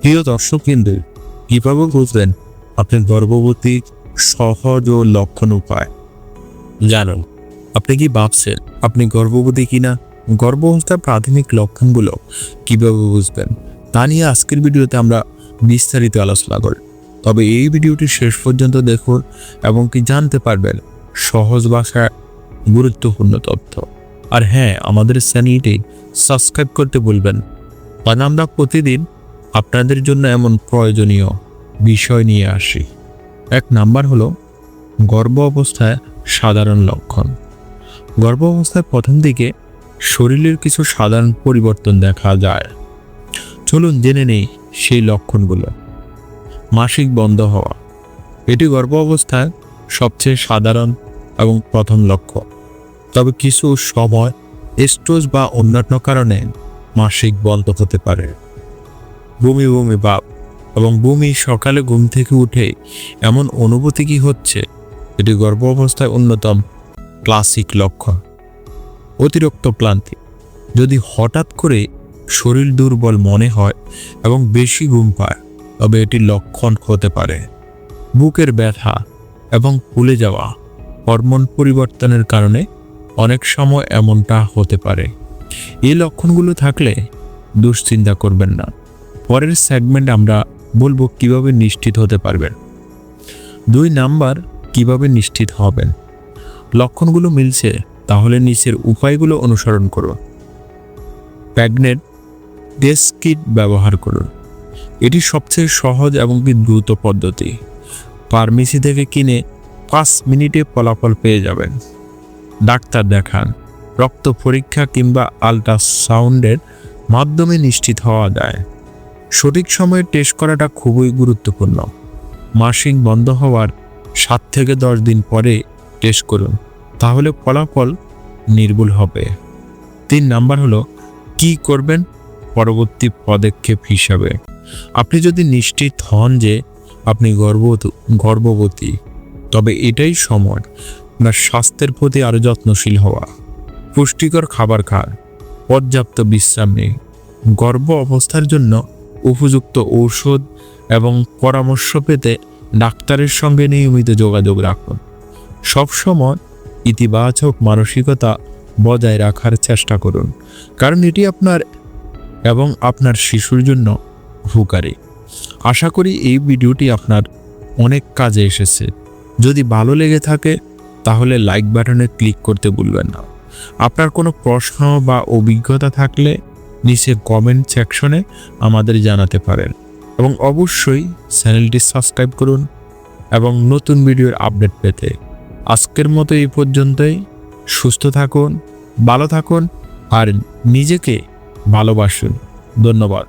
প্রিয় দর্শক কিন্তু কীভাবে বুঝবেন আপনার গর্ভবতী সহজ ও লক্ষণ উপায়। জানুন, আপনি কি ভাবছেন আপনি গর্ভবতী কিনা? গর্ভাবস্থার প্রাথমিক লক্ষণগুলো কীভাবে বুঝবেন? তা নিয়ে আজকের ভিডিওতে আমরা বিস্তারিত আলোচনা করি তবে এই ভিডিওটি শেষ পর্যন্ত দেখুন এবং কি জানতে পারবেন সহজ ভাষায় গুরুত্বপূর্ণ তথ্য। আর হ্যাঁ আমাদের চ্যানেলটি সাবস্ক্রাইব করতে ভুলবেন কারণ আমরা প্রতিদিন আপনাদের জন্য এমন প্রয়োজনীয় বিষয় নিয়ে আসি। এক নাম্বার হলো গর্ভ অবস্থায় সাধারণ লক্ষণ। গর্ভ অবস্থায় প্রথম দিকে শরীরের কিছু সাধারণ পরিবর্তন দেখা যায়। চলুন জেনে নেই সেই লক্ষণগুলো। মাসিক বন্ধ হওয়া। এটি গর্ভ অবস্থায় সবচেয়ে সাধারণ এবং প্রথম লক্ষ্য তবে কিছু সময় স্টোজ বা অন্যান্য কারণে মাসিক বন্ধ হতে পারে। বমি বমি ভাব এবং বমি সকালে ঘুম থেকে উঠে এমন অনুভূতি কি হচ্ছে? এটি গর্ভ অবস্থায় অন্যতম ক্লাসিক লক্ষণ। অতিরিক্ত ক্লান্তি। যদি হঠাৎ করে শরীর দুর্বল মনে হয় এবং বেশি ঘুম পায়, তবে এটি লক্ষণ হতে পারে। বুকের ব্যথা এবং ফুলে যাওয়া হরমোন পরিবর্তনের কারণে অনেক সময় এমনটা হতে পারে। এই লক্ষণগুলো থাকলে দুশ্চিন্তা করবেন না। পরের সেগমেন্ট আমরা বলব কীভাবে নিশ্চিত হতে পারবেন। দুই নাম্বার, কীভাবে নিশ্চিত হবেন। লক্ষণগুলো মিলছে, তাহলে নিচের উপায়গুলো অনুসরণ করুন। প্যাগনেট টেস্ট কিট ব্যবহার করুন। এটি সবচেয়ে সহজ এবং কি দ্রুত পদ্ধতি। ফার্মেসি থেকে কিনে পাঁচ মিনিটে ফলাফল পেয়ে যাবেন। ডাক্তার দেখান, রক্ত পরীক্ষা কিংবা আল্ট্রাসাউন্ডের মাধ্যমে নিশ্চিত হওয়া যায়। সঠিক সময়ে টেস্ট করাটা খুবই গুরুত্বপূর্ণ। মাসিক বন্ধ হওয়ার সাত থেকে দশ দিন পরে টেস্ট করুন, তাহলে ফলাফল নির্ভুল হবে। তিন নাম্বার হলো, কি করবেন পরবর্তী পদক্ষেপ হিসাবে? আপনি যদি নিশ্চিত হন যে আপনি গর্ভবতী গর্ভবতী, তবে এটাই সময় আপনার স্বাস্থ্যের প্রতি আরও যত্নশীল হওয়া। পুষ্টিকর খাবার খান, পর্যাপ্ত বিশ্রাম নেই গর্ভ অবস্থার জন্য উপযুক্ত ঔষধ এবং পরামর্শ পেতে ডাক্তারের সঙ্গে নিয়মিত যোগাযোগ রাখুন। সবসময় ইতিবাচক মানসিকতা বজায় রাখার চেষ্টা করুন, কারণ এটি আপনার এবং আপনার শিশুর জন্য উপকারী। আশা করি এই ভিডিওটি আপনার অনেক কাজে এসেছে। যদি ভালো লেগে থাকে, তাহলে লাইক বাটনে ক্লিক করতে ভুলবেন না। আপনার কোনো প্রশ্ন বা অভিজ্ঞতা থাকলে নিচে কমেন্ট সেকশনে আমাদের জানাতে পারেন। এবং অবশ্যই চ্যানেলটি সাবস্ক্রাইব করুন এবং নতুন ভিডিওর আপডেট পেতে। আজকের মতো এই পর্যন্তই। সুস্থ থাকুন, ভালো থাকুন আর নিজেকে ভালোবাসুন। ধন্যবাদ।